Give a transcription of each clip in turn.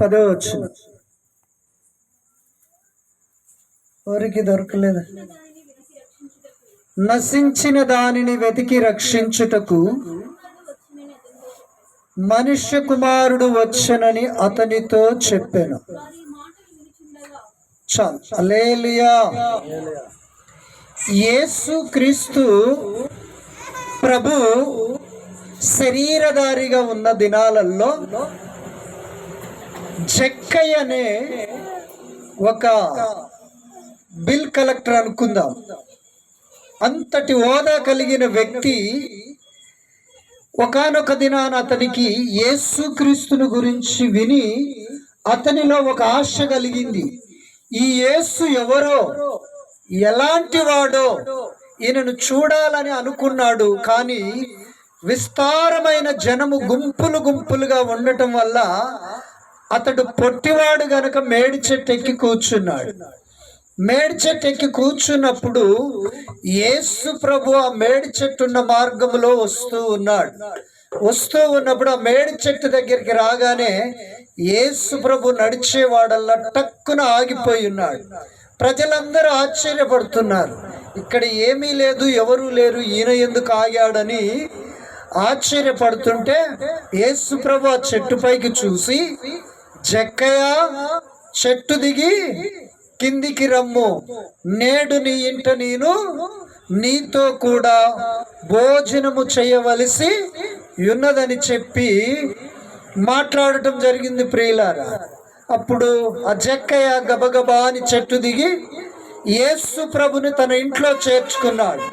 పదో వచ్చిన ఎవరికి దొరకలేదు. నశించిన దానిని వెతికి రక్షించుటకు మనుష్య కుమారుడు వచ్చనని అతనితో చెప్పాను. అలేలియా యేసు క్రీస్తు ప్రభు శరీరధారిగా ఉన్న దినాలలో జక్కయ్య అనే ఒక బిల్ కలెక్టర్ అనుకుందాం. అంతటి హోదా కలిగిన వ్యక్తి ఒకానొక దినాన అతనికి యేసుక్రీస్తుని గురించి విని అతనిలో ఒక ఆశ కలిగింది. ఈ యేసు ఎవరో ఎలాంటి వాడో ఈయనను చూడాలని అనుకున్నాడు. కానీ విస్తారమైన జనము గుంపులు గుంపులుగా ఉండటం వల్ల అతడు పొట్టివాడు గనక మేడి చెట్టు ఎక్కి కూర్చున్నాడు. మేడి చెట్టు ఎక్కి కూర్చున్నప్పుడు యేసు ప్రభు ఆ మేడి చెట్టు ఉన్న మార్గంలో వస్తూ ఉన్నాడు. వస్తూ ఉన్నప్పుడు ఆ మేడి చెట్టు దగ్గరికి రాగానే యేసు ప్రభు నడిచేవాడల్లా టక్కున ఆగిపోయి ఉన్నాడు. ప్రజలందరూ ఆశ్చర్యపడుతున్నారు. ఇక్కడ ఏమీ లేదు ఎవరూ లేరు ఈయన ఎందుకు ఆగాడని ఆశ్చర్యపడుతుంటే యేసు ప్రభు ఆ చెట్టు పైకి చూసి జక్కయ్య చెట్టు దిగి కిందికి రమ్ము. నేడు నీ ఇంట నేను నీతో కూడా భోజనము చేయవలసి ఉన్నదని చెప్పి మాట్లాడటం జరిగింది ప్రియులారా. అప్పుడు ఆ జక్కయ్య గబగబా అని చెట్టు దిగి యేసు ప్రభుని తన ఇంట్లో చేర్చుకున్నాడు.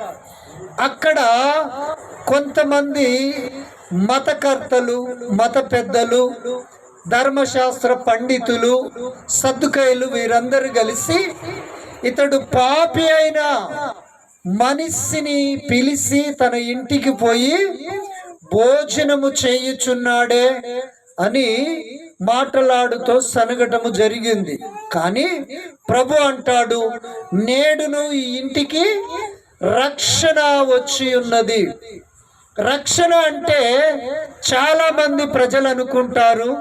అక్కడ కొంతమంది మతకర్తలు మత పెద్దలు ధర్మశాస్త్ర పండితులు సద్దుకైలు వీరందరూ కలిసి ఇతడు పాపి అయిన మనిషిని పిలిచి తన ఇంటికి పోయి భోజనము చేయుచున్నాడే అని మాటలాడుతో సనగటము జరిగింది. కానీ ప్రభు అంటాడు నేడును ఈ ఇంటికి రక్షణ వచ్చి ఉన్నది. రక్షణ అంటే చాలా మంది ప్రజలు అనుకుంటారు.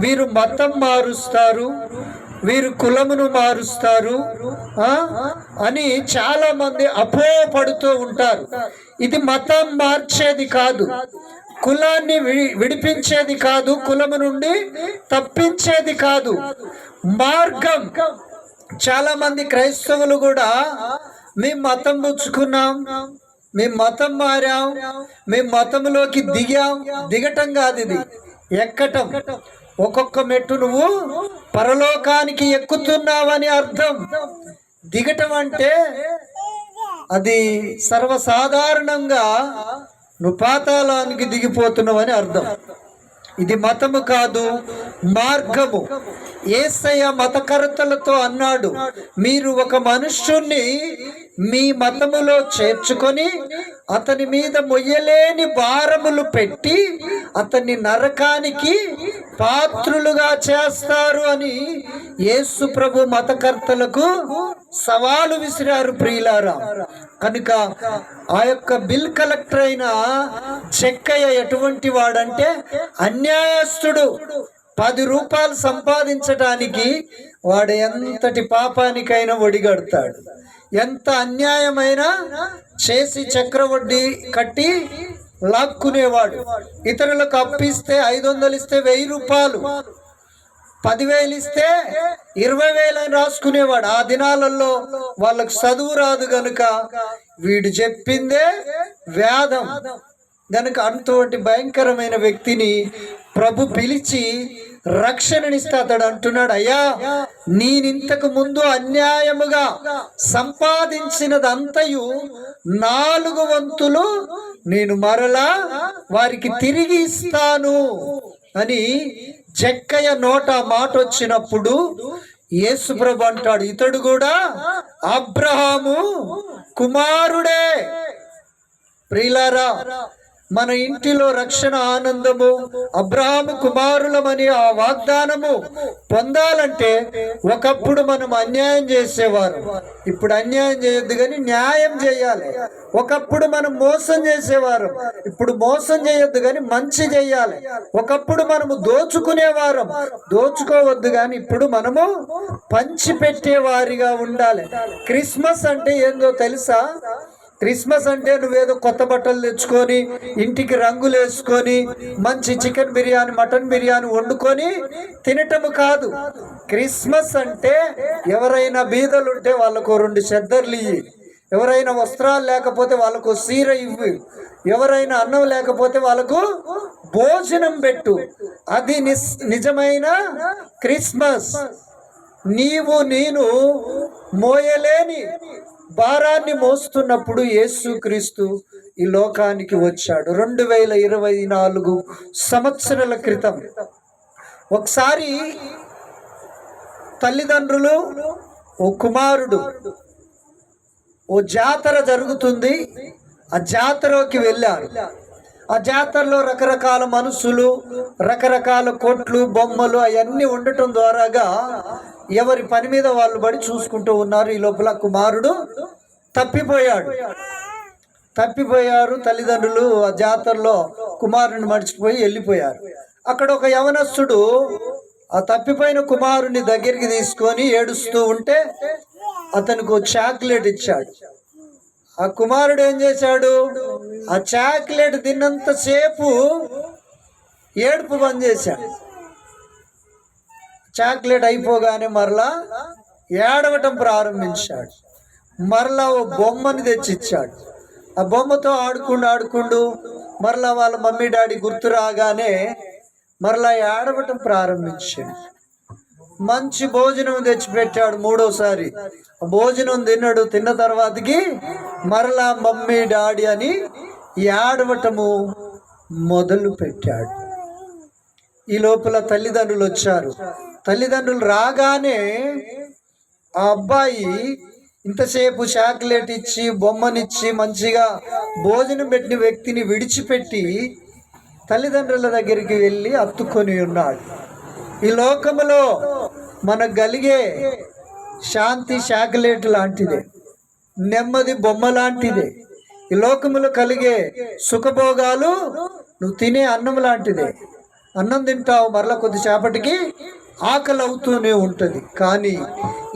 వీరు మతం మారుస్తారు. వీరు కులమును మారుస్తారు. అని చాలా మంది అపోపడుతూ ఉంటారు. ఇది మతం మార్చేది కాదు. కులాన్ని విడి- విడిపించేది కాదు. కులము నుండి తప్పించేది కాదు. మార్గం. చాలా మంది క్రైస్తవులు కూడా మేము మతం పుచ్చుకున్నాం. మేము మతం మారాం మేము మతంలోకి దిగాం. దిగటం కాదు ఇది. ఎక్కటం? ఒక్కొక్క మెట్టు నువ్వు పరలోకానికి ఎక్కుతున్నావని అర్థం. దిగటం అంటే అది సర్వసాధారణంగా నువ్వు పాతాళానికి దిగిపోతున్నావని అర్థం. ఇది మతము కాదు మార్గము. ఏసయ మతకర్తలతో అన్నాడు మీరు ఒక మనుష్యుణ్ణి మీ మతములో చేర్చుకొని అతని మీద మొయ్యలేని భారములు పెట్టి అతన్ని నరకానికి పాత్రులుగా చేస్తారు అని యేసు ప్రభు మతకర్తలకు సవాలు విసిరారు ప్రియులారా. కనుక ఆ యొక్క బిల్ కలెక్టర్ అయిన చెక్కయ్య ఎటువంటి వాడంటే అన్యాయస్తుడు. పది రూపాయలు సంపాదించడానికి వాడు ఎంతటి పాపానికైనా ఒడిగడతాడు. ఎంత అన్యాయమైనా చేసి చక్రవడ్డీ కట్టి లాక్కునేవాడు. ఇతరులకు అప్పిస్తే ఐదు వందలు ఇస్తే వెయ్యి రూపాయలు. పదివేలు ఇస్తే ఇరవై వేలు అని రాసుకునేవాడు. ఆ దినాలలో వాళ్ళకు చదువు రాదు గనుక వీడు చెప్పిందే వేదం గనుక అంతటి భయంకరమైన వ్యక్తిని ప్రభు పిలిచి రక్షణనిస్తాడు అంటున్నాడు అయ్యా నేనింతకు ముందు అన్యాయముగా సంపాదించినదంతయు నాలుగు వంతులు నేను మరలా వారికి తిరిగి ఇస్తాను అని జక్కయ్య నోట మాట వచ్చినప్పుడు యేసుప్రభు అంటాడు ఇతడు కూడా అబ్రహాము కుమారుడే. ప్రిలారా మన ఇంటిలో రక్షణ ఆనందము అబ్రాహాము కుమారులమని ఆ వాగ్దానము పొందాలంటే ఒకప్పుడు మనం అన్యాయం చేసేవారు. ఇప్పుడు అన్యాయం చేయొద్దు కానీ న్యాయం చేయాలి. ఒకప్పుడు మనం మోసం చేసేవారు. ఇప్పుడు మోసం చేయొద్దు కానీ మంచి చేయాలి. ఒకప్పుడు మనము దోచుకునేవారం. దోచుకోవద్దు కానీ ఇప్పుడు మనము పంచిపెట్టే వారిగా ఉండాలి. క్రిస్మస్ అంటే ఏందో తెలుసా? క్రిస్మస్ అంటే నువ్వేదో కొత్త బట్టలు తెచ్చుకొని ఇంటికి రంగులు వేసుకొని మంచి చికెన్ బిర్యానీ మటన్ బిర్యానీ వండుకొని తినటము కాదు. క్రిస్మస్ అంటే ఎవరైనా బీదలు ఉంటే వాళ్ళకు రెండు చెద్దర్లు ఇవి ఎవరైనా వస్త్రాలు లేకపోతే వాళ్ళకు సీర ఇవ్వు. ఎవరైనా అన్నం లేకపోతే వాళ్ళకు భోజనం పెట్టు. అది నిస్ నిజమైన క్రిస్మస్. నీవు నేను మోయలేని భారాన్ని మోస్తున్నప్పుడు యేసుక్రీస్తు ఈ లోకానికి వచ్చాడు. రెండు వేల ఇరవై నాలుగు సంవత్సరాల క్రితం. ఒకసారి తల్లిదండ్రులు ఓ కుమారుడు ఓ జాతర జరుగుతుంది. ఆ జాతరకి వెళ్ళారు. ఆ జాతరలో రకరకాల మనుషులు రకరకాల కొట్లు బొమ్మలు అవన్నీ ఉండటం ద్వారాగా ఎవరి పని మీద వాళ్ళు పడి చూసుకుంటూ ఉన్నారు. ఈ లోపల కుమారుడు తప్పిపోయాడు. తప్పిపోయారు తల్లిదండ్రులు ఆ జాతరలో కుమారుని మర్చిపోయి వెళ్ళిపోయారు. అక్కడ ఒక యవనస్తుడు ఆ తప్పిపోయిన కుమారుని దగ్గరికి తీసుకొని ఏడుస్తూ ఉంటే అతనికి చాక్లెట్ ఇచ్చాడు. ఆ కుమారుడు ఏం చేశాడు? ఆ చాక్లెట్ తిన్నంతసేపు ఏడుపు బంద్ చేశాడు. చాక్లెట్ అయిపోగానే మరలా ఏడవటం ప్రారంభించాడు. మరలా ఓ బొమ్మని తెచ్చిచ్చాడు. ఆ బొమ్మతో ఆడుకుండు ఆడుకుంటూ మరలా వాళ్ళ మమ్మీ డాడీ గుర్తు రాగానే మరలా ఏడవటం ప్రారంభించాడు. మంచి భోజనం తెచ్చిపెట్టాడు మూడోసారి. ఆ భోజనం తిన్నాడు తిన్న తర్వాతకి మరలా మమ్మీ డాడీ అని ఏడవటము మొదలు పెట్టాడు ఈ లోపల తల్లిదండ్రులు వచ్చారు. తల్లిదండ్రులు రాగానే ఆ అబ్బాయి ఇంతసేపు చాక్లెట్ ఇచ్చి బొమ్మనిచ్చి మంచిగా భోజనం పెట్టిన వ్యక్తిని విడిచిపెట్టి తల్లిదండ్రుల దగ్గరికి వెళ్ళి అత్తుకొని ఉన్నాడు. ఈ లోకములో మనకు కలిగే శాంతి చాక్లెట్ లాంటిదే నెమ్మది బొమ్మ లాంటిదే ఈ లోకములో కలిగే సుఖభోగాలు నువ్వు తినే అన్నం లాంటిదే. అన్నం తింటావు మరలా కొద్దిసేపటికి ఆకలి అవుతూనే ఉంటుంది. కానీ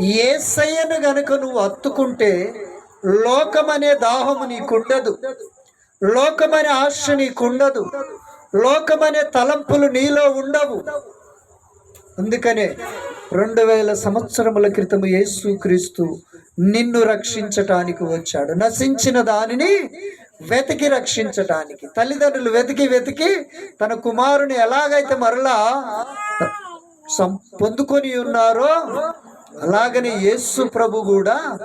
ఏసయ్యను గనుక నువ్వు అత్తుకుంటే లోకమనే దాహము నీకుండదు. లోకమనే ఆశ నీకుండదు. లోకమనే తలంపులు నీలో ఉండవు. అందుకనే రెండు వేల సంవత్సరముల క్రితం యేసుక్రీస్తు నిన్ను రక్షించటానికి వచ్చాడు. నశించిన దానిని వెతికి రక్షించటానికి తల్లిదండ్రులు వెతికి వెతికి తన కుమారుని ఎలాగైతే మరలా పొందుకొని ఉన్నారో అలాగని యేసు ప్రభు కూడా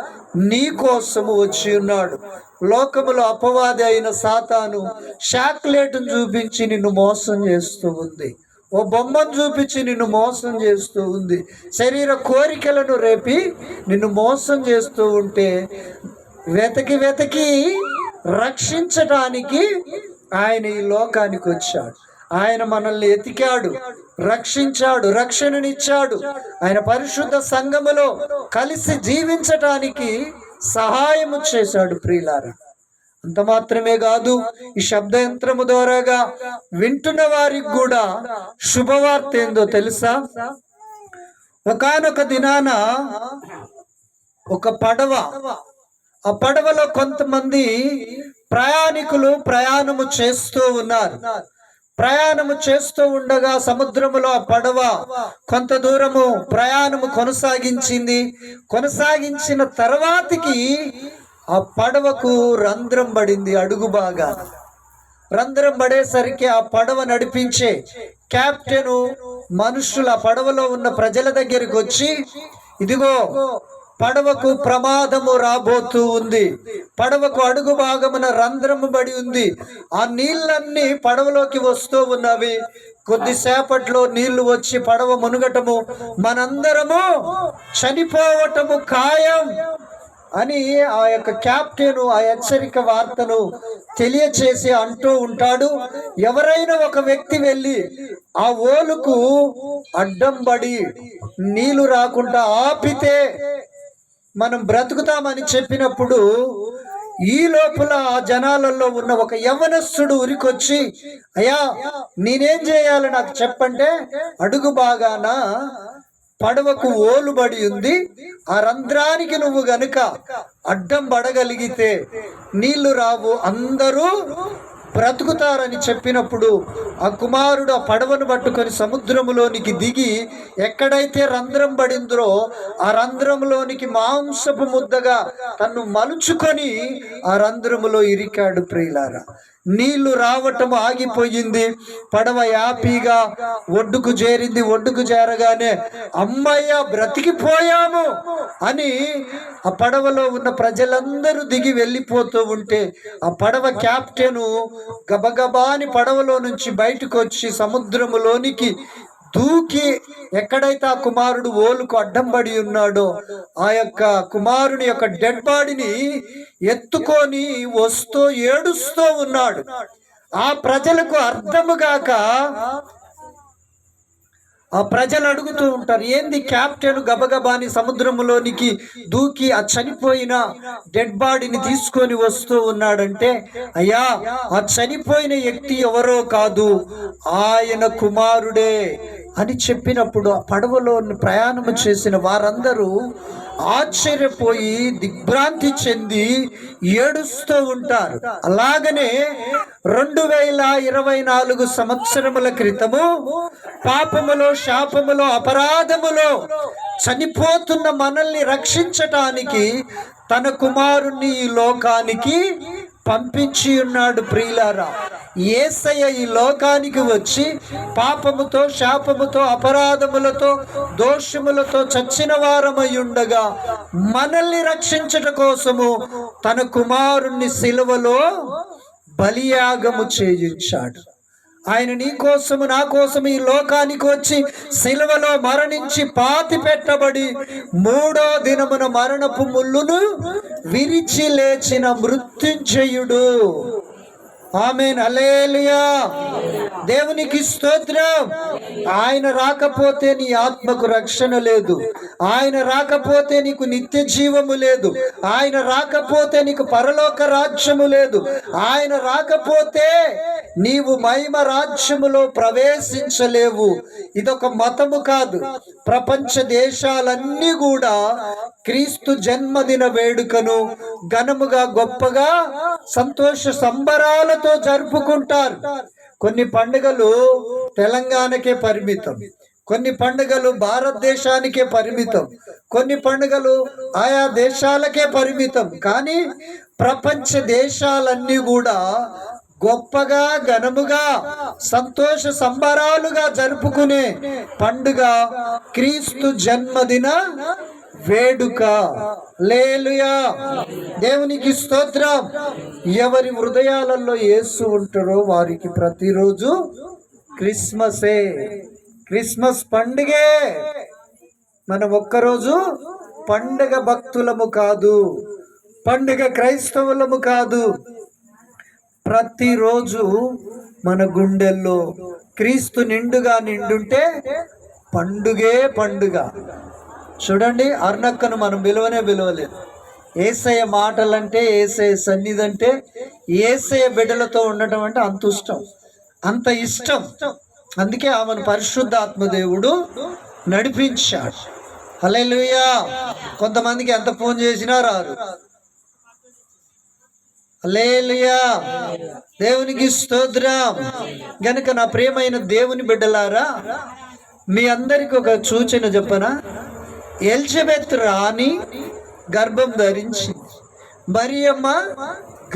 నీ కోసము వచ్చి ఉన్నాడు. లోకములో అపవాది అయిన సాతాను షాక్లేట్ను చూపించి నిన్ను మోసం చేస్తూ ఉంది. ఓ బొమ్మను చూపించి నిన్ను మోసం చేస్తూ ఉంది. శరీర కోరికలను రేపి నిన్ను మోసం చేస్తూ ఉంటే వెతకి వెతకి రక్షించటానికి ఆయన ఈ లోకానికి వచ్చాడు. ఆయన మనల్ని ఎతికాడు రక్షించాడు రక్షణనిచ్చాడు. ఆయన పరిశుద్ధ సంఘములో కలిసి జీవించటానికి సహాయము చేశాడు ప్రియులారా. అంత మాత్రమే కాదు ఈ శబ్ద యంత్రము ద్వారాగా వింటున్న వారికి కూడా శుభవార్త ఏందో తెలుసా? ఒకానొక దినాన ఒక పడవ ఆ పడవలో కొంతమంది ప్రయాణికులు ప్రయాణము చేస్తూ ఉన్నారు. ప్రయాణము చేస్తూ ఉండగా సముద్రములో ఆ పడవ కొంత దూరము ప్రయాణము కొనసాగించింది. కొనసాగించిన తర్వాతికి ఆ పడవకు రంధ్రం పడింది అడుగు బాగా రంధ్రం పడేసరికి ఆ పడవ నడిపించే కెప్టెను మనుషుల పడవలో ఉన్న ప్రజల దగ్గరికి వచ్చి ఇదిగో పడవకు ప్రమాదము రాబోతూ ఉంది. పడవకు అడుగు భాగమున రంధ్రము బడి ఉంది. ఆ నీళ్ళన్నీ పడవలోకి వస్తూ ఉన్నవి. కొద్దిసేపట్లో నీళ్ళు వచ్చి పడవ మునుగటము మనందరము చనిపోవటము ఖాయం అని ఆ యొక్క క్యాప్టెన్ ఆ హెచ్చరిక వార్తను తెలియచేసి అంటూ ఉంటాడు. ఎవరైనా ఒక వ్యక్తి వెళ్ళి ఆ ఓలుకు అడ్డం పడి నీళ్ళు రాకుండా ఆపితే మనం బ్రతుకుతామని చెప్పినప్పుడు ఈ లోపల ఆ జనాలలో ఉన్న ఒక యవనస్సుడు ఉరికొచ్చి అయ్యా నేనేం చేయాలి నాకు చెప్పంటే అడుగు బాగాన పడవకు ఓలుబడి ఉంది. ఆ రంధ్రానికి నువ్వు గనుక అడ్డం పడగలిగితే నీళ్ళు రావు. అందరూ బ్రతుకుతారని చెప్పినప్పుడు ఆ కుమారుడు ఆ పడవను పట్టుకొని సముద్రంలోనికి దిగి ఎక్కడైతే రంధ్రం పడిందో ఆ రంధ్రంలోనికి మాంసపు ముద్దగా తన్ను మలుచుకొని ఆ రంధ్రములో ఇరికాడు ప్రియులారా. నీళ్ళు రావటం ఆగిపోయింది. పడవ యాపీగా ఒడ్డుకు చేరింది. ఒడ్డుకు చేరగానే అమ్మయ్య బ్రతికిపోయాము అని ఆ పడవలో ఉన్న ప్రజలందరూ దిగి వెళ్ళిపోతూ ఉంటే ఆ పడవ క్యాప్టెను గబగబా అని పడవలో నుంచి బయటకు వచ్చి సముద్రములోనికి దూకి ఎక్కడైతే ఆ కుమారుడు ఓలుకు అడ్డం పడి ఉన్నాడో ఆ యొక్క కుమారుని యొక్క డెడ్ బాడీని ఎత్తుకొని వస్తూ ఏడుస్తూ ఉన్నాడు. ఆ ప్రజలకు అర్థము కాక ఆ ప్రజలు అడుగుతూ ఉంటారు ఏంది క్యాప్టెన్ గబగబాని సముద్రంలోనికి దూకి ఆ చనిపోయిన డెడ్ బాడీని తీసుకొని వస్తూ ఉన్నాడంటే అయ్యా ఆ చనిపోయిన వ్యక్తి ఎవరో కాదు ఆయన కుమారుడే అని చెప్పినప్పుడు ఆ పడవలో ప్రయాణం చేసిన వారందరూ ఆశ్చర్యపోయి దిగ్భ్రాంతి చెంది ఏడుస్తూ ఉంటారు. అలాగనే రెండు వేల ఇరవై నాలుగు సంవత్సరముల క్రితము పాపములో శాపములో అపరాధములో చనిపోతున్న మనల్ని రక్షించటానికి తన కుమారుణ్ణి ఈ లోకానికి పంపించి ఉన్నాడు ప్రియులారా. ఏసయ్య ఈ లోకానికి వచ్చి పాపముతో శాపముతో అపరాధములతో దోషములతో చచ్చిన వారమై ఉండగా మనల్ని రక్షించట కోసము తన కుమారుణ్ణి సిలువలో బలియాగము చేయించాడు. ఆయన నీ కోసము నా కోసము ఈ లోకానికి వచ్చి సిలువలో మరణించి పాతి పెట్టబడి మూడో దినమున మరణపు ముళ్ళును విరిచి లేచిన మృత్యుంజయుడు. ఆమెన్. అలేలుయా దేవునికి స్తోత్రం. ఆయన రాకపోతే నీ ఆత్మకు రక్షణ లేదు. ఆయన రాకపోతే నీకు నిత్య జీవము లేదు. ఆయన రాకపోతే నీకు పరలోక రాజ్యము లేదు. ఆయన రాకపోతే నీవు మహిమ రాజ్యములో ప్రవేశించలేవు. ఇదొక మతము కాదు. ప్రపంచ దేశాలన్నీ కూడా క్రీస్తు జన్మదిన వేడుకను ఘనముగా గొప్పగా సంతోష సంబరాలు సంబరాలతో జరుపుకుంటారు. కొన్ని పండుగలు తెలంగాణకే పరిమితం. కొన్ని పండుగలు భారతదేశానికే పరిమితం. కొన్ని పండుగలు ఆయా దేశాలకే పరిమితం. కానీ ప్రపంచ దేశాలన్నీ కూడా గొప్పగా ఘనముగా సంతోష సంబరాలుగా జరుపుకునే పండుగ క్రీస్తు జన్మదిన వేడుక. లేలుయా దేవునికి స్తోత్రం. ఎవరి హృదయాలలో యేసు ఉంటారో వారికి ప్రతిరోజు క్రిస్మసే. క్రిస్మస్ పండుగే. మనం ఒక్కరోజు పండుగ భక్తులము కాదు పండుగ క్రైస్తవులము కాదు. ప్రతిరోజు మన గుండెల్లో క్రీస్తు నిండుగా నిండుంటే పండుగే పండుగ. చూడండి అర్నక్కను మనం విలువనే విలువలేదు. ఏసయ మాటలంటే ఏసయ సన్నిధి అంటే ఏసయ బిడ్డలతో ఉండటం అంటే అంత ఇష్టం. అంత ఇష్టం. అందుకే ఆమెను పరిశుద్ధ ఆత్మదేవుడు నడిపించాడు. హల్లెలూయా. కొంతమందికి ఎంత ఫోన్ చేసినా రారు హల్లెలూయా. దేవునికి స్తోత్రం. గనుక నా ప్రేమైన దేవుని బిడ్డలారా మీ అందరికి ఒక సూచన చెప్పనా? ఎలిజబెత్ రాణి గర్భం ధరించింది మరియమ్మ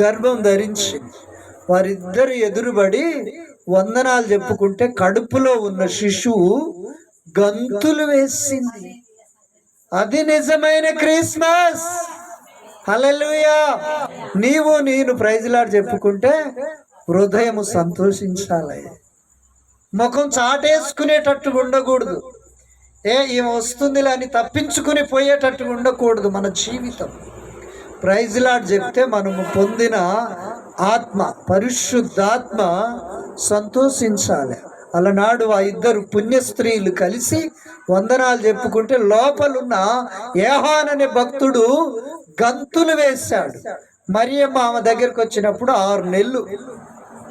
గర్భం ధరించింది వారిద్దరు ఎదురుబడి వందనాలు చెప్పుకుంటే కడుపులో ఉన్న శిశువు గంతులు వేసింది. అది నిజమైన క్రిస్మస్. హలలుయా నీవు నేను ప్రైజ్లాడు చెప్పుకుంటే హృదయము సంతోషించాలి. ముఖం చాటేసుకునేటట్టు ఉండకూడదు. ఏ ఈమె వస్తుందిలే అని తప్పించుకుని పోయేటట్టు ఉండకూడదు మన జీవితం. ప్రైజ్లాడ్ చెప్తే మనము పొందిన ఆత్మ పరిశుద్ధాత్మ సంతోషించాలి. అలనాడు ఆ ఇద్దరు పుణ్య స్త్రీలు కలిసి వందనాలు చెప్పుకుంటే లోపలున్న ఏహాన్ అనే భక్తుడు గంతులు వేశాడు. మరియమ్మ ఆమె దగ్గరికి వచ్చినప్పుడు ఆరు నెలలు.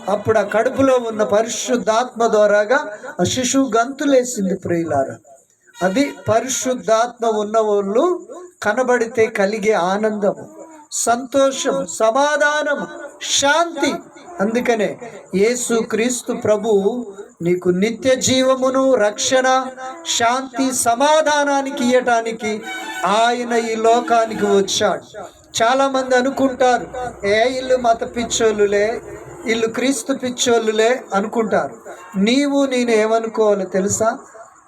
అప్పుడు ఆ కడుపులో ఉన్న పరిశుద్ధాత్మ ద్వారాగా ఆ శిశువు గంతులేసింది ప్రియులారా. అది పరిశుద్ధాత్మ ఉన్న వాళ్ళు కనబడితే కలిగే ఆనందము సంతోషం సమాధానం శాంతి. అందుకనే యేసు క్రీస్తు ప్రభు నీకు నిత్య జీవమును రక్షణ శాంతి సమాధానానికి ఇయ్యటానికి ఆయన ఈ లోకానికి వచ్చాడు. చాలామంది అనుకుంటారు ఏ ఇల్లు మత పిచ్చోళ్ళులే ఇల్లు క్రీస్తు పిచ్చోళ్ళులే అనుకుంటారు. నీవు నేను ఏమనుకోవాలో తెలుసా?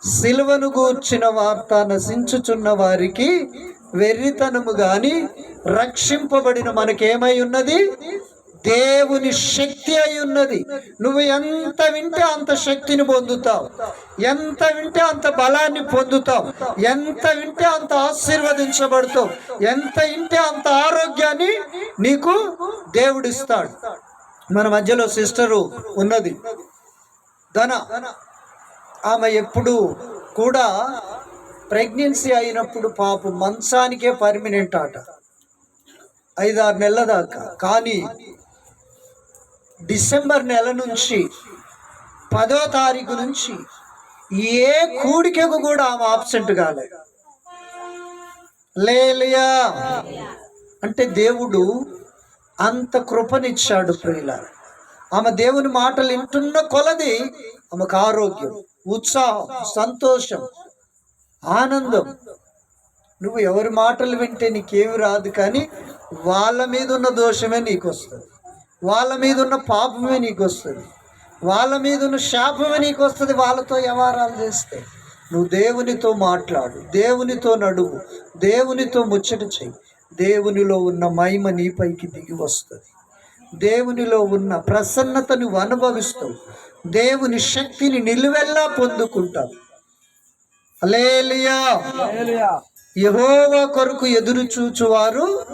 సిలువను గూర్చిన వార్త నశించుచున్న వారికి వెర్రితనము గాని రక్షింపబడిన మనకేమై ఉన్నది? దేవుని శక్తి అయి ఉన్నది. నువ్వు ఎంత వింటే అంత శక్తిని పొందుతావు. ఎంత వింటే అంత బలాన్ని పొందుతావు. ఎంత వింటే అంత ఆశీర్వదించబడతావు. ఎంత వింటే అంత ఆరోగ్యాన్ని నీకు దేవుడిస్తాడు. మన మధ్యలో సిస్టరు ఉన్నది. ధన. ఆమె ఎప్పుడు కూడా ప్రెగ్నెన్సీ అయినప్పుడు పాప మంచానికే పర్మినెంట్ ఆట. ఐదారు నెలల దాకా. కానీ డిసెంబర్ నెల నుంచి పదో తారీఖు నుంచి ఏ కూడికకు కూడా ఆమె ఆబ్సెంట్ కాలేదు లేలియా! అంటే దేవుడు అంత కృపనిచ్చాడు ప్రియులారా. ఆమె దేవుని మాటలు వింటున్న కొలది ఆమెకు ఆరోగ్యం ఉత్సాహం సంతోషం ఆనందం. నువ్వు ఎవరి మాటలు వింటే నీకేమి రాదు కానీ వాళ్ళ మీద ఉన్న దోషమే నీకు వస్తుంది వాళ్ళ మీద ఉన్న పాపమే నీకు వస్తుంది వాళ్ళ మీద ఉన్న శాపమే నీకు వస్తుంది వాళ్ళతో వ్యవహారాలు చేస్తే నువ్వు దేవునితో మాట్లాడు దేవునితో నడువు దేవునితో ముచ్చట చెయ్యి. దేవునిలో ఉన్న మహిమ నీపైకి దిగి వస్తుంది. దేవునిలో ఉన్న ప్రసన్నత నువ్వు అనుభవిస్తావు దేవుని శక్తిని నిలువెల్లా పొందుకుంటావు అలేలియా యహోవా కొరకు ఎదురు చూచువారు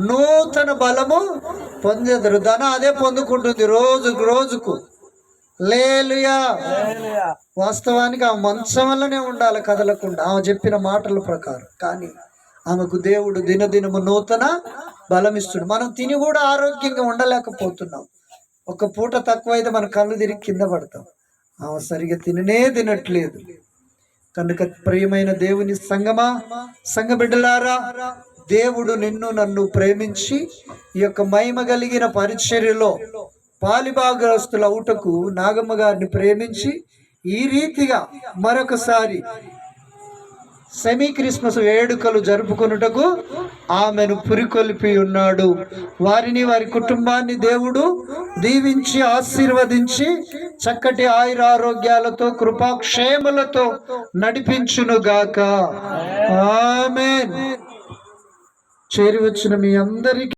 నూతన బలము పొందేదరు. ధన అదే పొందుకుంటుంది రోజు రోజుకు. లేలుయా వాస్తవానికి ఆమె మంచం వల్లనే ఉండాలి కదలకుండా. ఆమె చెప్పిన మాటల ప్రకారం. కానీ ఆమెకు దేవుడు దినదినము నూతన బలమిస్తుడు మనం తిని కూడా ఆరోగ్యంగా ఉండలేకపోతున్నాం. ఒక పూట తక్కువైతే మన కళ్ళు తిరిగి కింద పడతాం. ఆమె సరిగా తిననే తినట్లేదు. కనుక ప్రియమైన దేవుని సంగమా సంగ బిడ్డలారా దేవుడు నిన్ను నన్ను ప్రేమించి ఈ యొక్క మహిమ కలిగిన పరిచర్యలో పాలిభాగ్రస్తుల అవుటకు నాగమ్మ గారిని ప్రేమించి ఈ రీతిగా మరొకసారి సెమీ క్రిస్మస్ వేడుకలు జరుపుకొనుటకు ఆమెను పురికొల్పి ఉన్నాడు. వారిని వారి కుటుంబాన్ని దేవుడు దీవించి ఆశీర్వదించి చక్కటి ఆయురారోగ్యాలతో కృపాక్షేమలతో నడిపించునుగాక. ఆమె చేరి వచ్చిన మీ అందరికీ